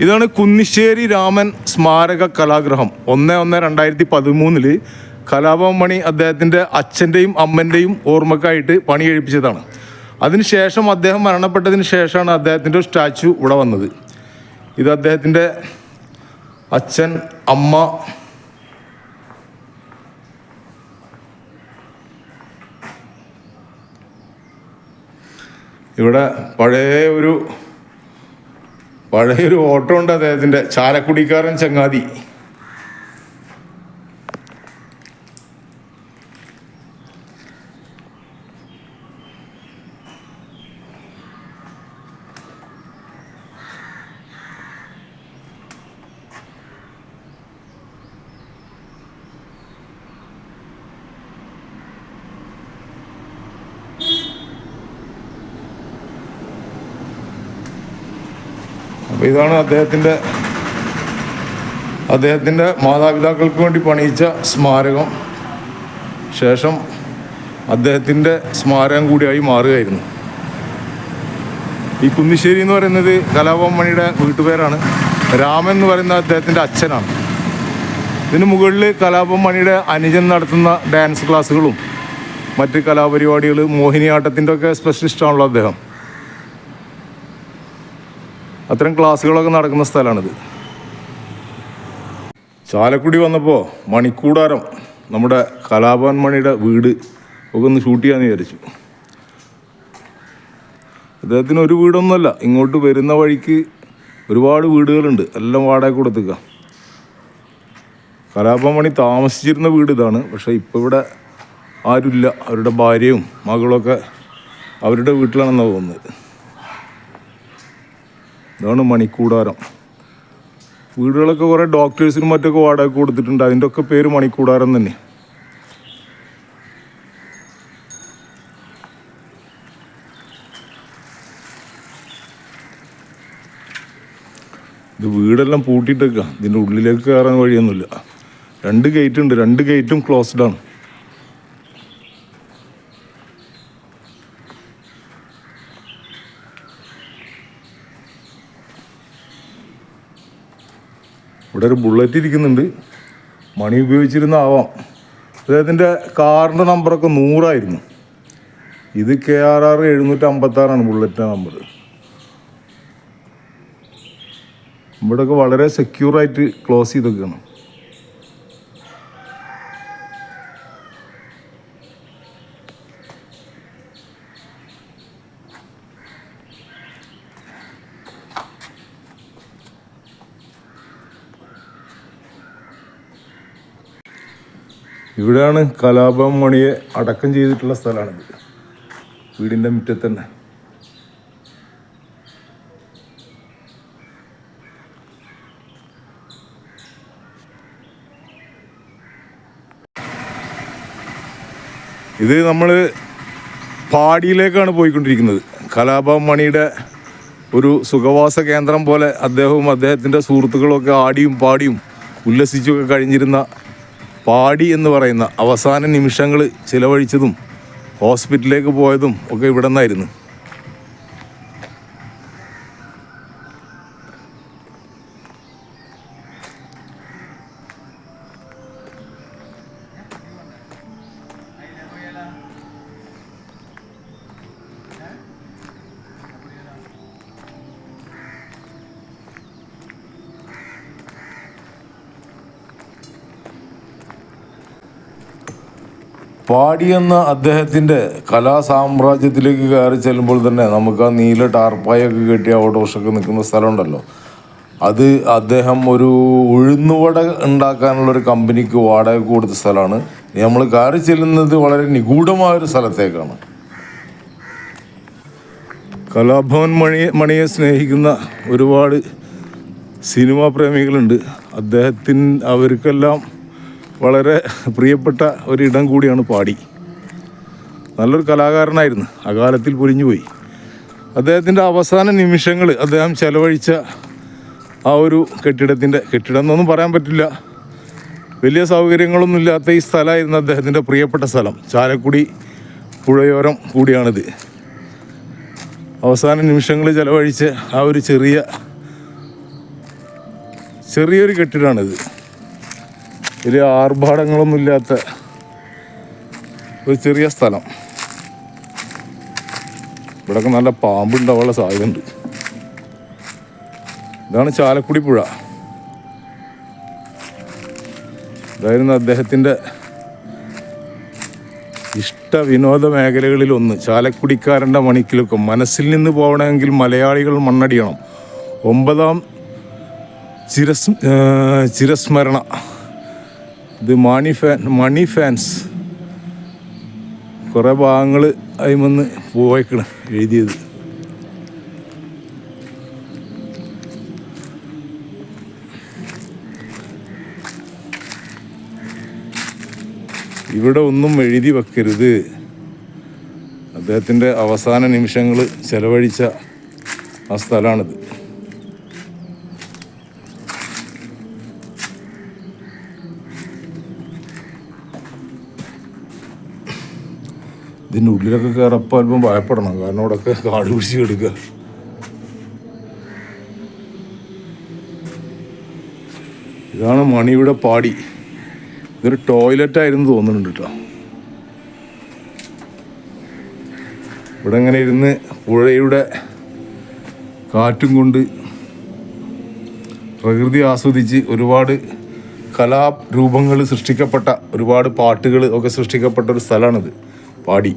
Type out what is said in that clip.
ഇതാണ് കുന്നിശ്ശേരി രാമൻ സ്മാരക കലാഗ്രഹം. ഒന്ന് ഒന്ന് രണ്ടായിരത്തി പതിമൂന്നിൽ കലാഭവൻ മണി അദ്ദേഹത്തിന്റെ അച്ഛന്റെയും അമ്മന്റെയും ഓർമ്മക്കായിട്ട് പണി കഴിപ്പിച്ചതാണ്. അതിനുശേഷം അദ്ദേഹം മരണപ്പെട്ടതിന് ശേഷമാണ് അദ്ദേഹത്തിന്റെ ഒരു സ്റ്റാച്ചു ഇവിടെ വന്നത്. ഇത് അദ്ദേഹത്തിന്റെ അച്ഛൻ അമ്മ ഇവിടെ പഴയ ഒരു പഴയൊരു ഓട്ടോ ഉണ്ട് അദ്ദേഹത്തിന്റെ ചാലക്കുടിക്കാരൻ ചങ്ങാതി. അപ്പോൾ ഇതാണ് അദ്ദേഹത്തിന്റെ അദ്ദേഹത്തിന്റെ മാതാപിതാക്കൾക്ക് വേണ്ടി പണിയിച്ച സ്മാരകം. ശേഷം അദ്ദേഹത്തിന്റെ സ്മാരകം കൂടിയായി മാറുകയായിരുന്നു. ഈ കുന്നിശ്ശേരി എന്ന് പറയുന്നത് കലാഭവൻ മണിയുടെ വീട്ടുപേരാണ്. രാമൻ എന്ന് പറയുന്ന അദ്ദേഹത്തിന്റെ അച്ഛനാണ്. ഇതിന് മുകളിൽ കലാഭവൻ മണിയുടെ അനുജൻ നടത്തുന്ന ഡാൻസ് ക്ലാസ്സുകളും മറ്റ് കലാപരിപാടികൾ മോഹിനിയാട്ടത്തിന്റെ ഒക്കെ സ്പെഷ്യലിസ്റ്റാണല്ലോ അദ്ദേഹം. അത്തരം ക്ലാസ്സുകളൊക്കെ നടക്കുന്ന സ്ഥലമാണിത്. ചാലക്കുടി വന്നപ്പോൾ മണിക്കൂടാരം നമ്മുടെ കലാഭവൻ മണിയുടെ വീട് ഒക്കെ ഒന്ന് ഷൂട്ട് ചെയ്യാമെന്ന് വിചാരിച്ചു. അദ്ദേഹത്തിന് ഒരു വീടൊന്നുമല്ല ഇങ്ങോട്ട് വരുന്ന വഴിക്ക് ഒരുപാട് വീടുകളുണ്ട് എല്ലാം വാടക കൊടുത്തുക കലാഭവൻ മണി താമസിച്ചിരുന്ന വീട് ഇതാണ് പക്ഷേ ഇപ്പോൾ ഇവിടെ ആരുമില്ല അവരുടെ ഭാര്യയും മകളൊക്കെ അവരുടെ വീട്ടിലാണെന്നാണ് തോന്നുന്നത്. ഇതാണ് മണിക്കൂടാരം. വീടുകളൊക്കെ കുറേ ഡോക്ടേഴ്സിനും മറ്റൊക്കെ വാടക കൊടുത്തിട്ടുണ്ട്. അതിന്റെ ഒക്കെ പേര് മണിക്കൂടാരം തന്നെ. ഇത് വീടെല്ലാം പൂട്ടിയിട്ടേക്കാം. ഇതിന്റെ ഉള്ളിലേക്ക് കയറാൻ വഴിയൊന്നുമില്ല. രണ്ട് ഗേറ്റ് ഉണ്ട്. രണ്ട് ഗേറ്റും ക്ലോസ്ഡ് ആണ്. ഇവിടെ ഒരു ബുള്ളറ്റ് ഇരിക്കുന്നുണ്ട്. മണി ഉപയോഗിച്ചിരുന്ന ആവാം. അദ്ദേഹത്തിന്റെ കാറിന്റെ നമ്പറൊക്കെ നൂറായിരുന്നു. ഇത് കെ ആർ ആർ എഴുന്നൂറ്റി അമ്പത്താറാണ് ബുള്ളറ്റിന്റെ നമ്പർ ഇവിടെയൊക്കെ വളരെ സെക്യൂറായിട്ട് ക്ലോസ് ചെയ്തൊക്കെയാണ്. ഇവിടെയാണ് കലാപം മണിയെ അടക്കം ചെയ്തിട്ടുള്ള സ്ഥലമാണിത്. വീടിന്റെ മുറ്റത്ത് തന്നെ. ഇത് നമ്മൾ പാടിയിലേക്കാണ് പോയിക്കൊണ്ടിരിക്കുന്നത്. കലാപം മണിയുടെ ഒരു സുഖവാസ കേന്ദ്രം പോലെ അദ്ദേഹവും അദ്ദേഹത്തിന്റെ സുഹൃത്തുക്കളൊക്കെ ആടിയും പാടിയും ഉല്ലസിച്ചുമൊക്കെ കഴിഞ്ഞിരുന്ന പാടി എന്ന് പറയുന്ന അവസാന നിമിഷങ്ങൾ ചിലവഴിച്ചതും ഹോസ്പിറ്റലിലേക്ക് പോയതും ഒക്കെ ഇവിടെ നിന്നായിരുന്നു. പാടി എന്ന അദ്ദേഹത്തിന്റെ കലാസാമ്രാജ്യത്തിലേക്ക് കയറി ചെല്ലുമ്പോൾ തന്നെ നമുക്ക് ആ നീല ടാർപ്പായൊക്കെ കെട്ടിയ ഓട്ടോഷൊക്കെ നിൽക്കുന്ന സ്ഥലമുണ്ടല്ലോ. അത് അദ്ദേഹം ഒരു ഉഴുന്നുവട ഉണ്ടാക്കാനുള്ളൊരു കമ്പനിക്ക് വാടക കൊടുത്ത സ്ഥലമാണ്. നമ്മൾ കയറി ചെല്ലുന്നത് വളരെ നിഗൂഢമായൊരു സ്ഥലത്തേക്കാണ്. കലാഭവൻ മണിയെ മണിയെ സ്നേഹിക്കുന്ന ഒരുപാട് സിനിമാ പ്രേമികളുണ്ട്. അദ്ദേഹത്തിന് അവർക്കെല്ലാം വളരെ പ്രിയപ്പെട്ട ഒരിടം കൂടിയാണ് പാടി. നല്ലൊരു കലാകാരനായിരുന്നു. അകാലത്തിൽ പൊരിഞ്ഞുപോയി അദ്ദേഹത്തിന്റെ അവസാന നിമിഷങ്ങൾ അദ്ദേഹം ചെലവഴിച്ച ആ ഒരു കെട്ടിടത്തിന്റെ കെട്ടിടം എന്നൊന്നും പറയാൻ പറ്റില്ല. വലിയ സൗകര്യങ്ങളൊന്നും ഇല്ലാത്ത ഈ സ്ഥലമായിരുന്നു അദ്ദേഹത്തിന്റെ പ്രിയപ്പെട്ട സ്ഥലം. ചാലക്കുടി പുഴയോരം കൂടിയാണിത്. അവസാന നിമിഷങ്ങൾ ചെലവഴിച്ച് ആ ഒരു ചെറിയ ചെറിയൊരു കെട്ടിടമാണിത് വലിയ ആർഭാടങ്ങളൊന്നുമില്ലാത്ത ഒരു ചെറിയ സ്ഥലം. ഇവിടെയൊക്കെ നല്ല പാമ്പുണ്ടാവാനുള്ള സാധ്യതയുണ്ട്. ഇതാണ് ചാലക്കുടി പുഴ. ഇതായിരുന്നു അദ്ദേഹത്തിന്റെ ഇഷ്ട വിനോദ മേഖലകളിൽ ഒന്ന് ചാലക്കുടിക്കാരന്റെ മണിക്കിലൊക്കെ മനസ്സിൽ നിന്ന് പോകണമെങ്കിൽ മലയാളികൾ മണ്ണടിയണം. ഒമ്പതാം ചിരസ് ചിരസ്മരണ. ഇത് മണി ഫാൻ മണി ഫാൻസ് കുറേ ഭാഗങ്ങൾ അതിമന്ന് പോയേക്കണം എഴുതിയത്. ഇവിടെ ഒന്നും എഴുതി വെക്കരുത്. അദ്ദേഹത്തിന്റെ അവസാന നിമിഷങ്ങൾ ചെലവഴിച്ച ആ സ്ഥലമാണിത്. ഇതിന്റെ ഉള്ളിലൊക്കെ കയറപ്പോൾ അല്പം ഭയപ്പെടണം. കാരണം അവിടെയൊക്കെ കാട് പിടിച്ച് കിടക്കുക ഇതാണ് മണിയുടെ പാടി. ഇതൊരു ടോയ്ലറ്റ് ആയിരുന്നു തോന്നുന്നുണ്ട് കേട്ടോ. ഇവിടെ ഇങ്ങനെ ഇരുന്ന് പുഴയുടെ കാറ്റും കൊണ്ട് പ്രകൃതി ആസ്വദിച്ച് ഒരുപാട് കലാരൂപങ്ങൾ സൃഷ്ടിക്കപ്പെട്ട ഒരുപാട് പാട്ടുകൾ ഒക്കെ സൃഷ്ടിക്കപ്പെട്ട ഒരു സ്ഥലമാണിത്. പാടി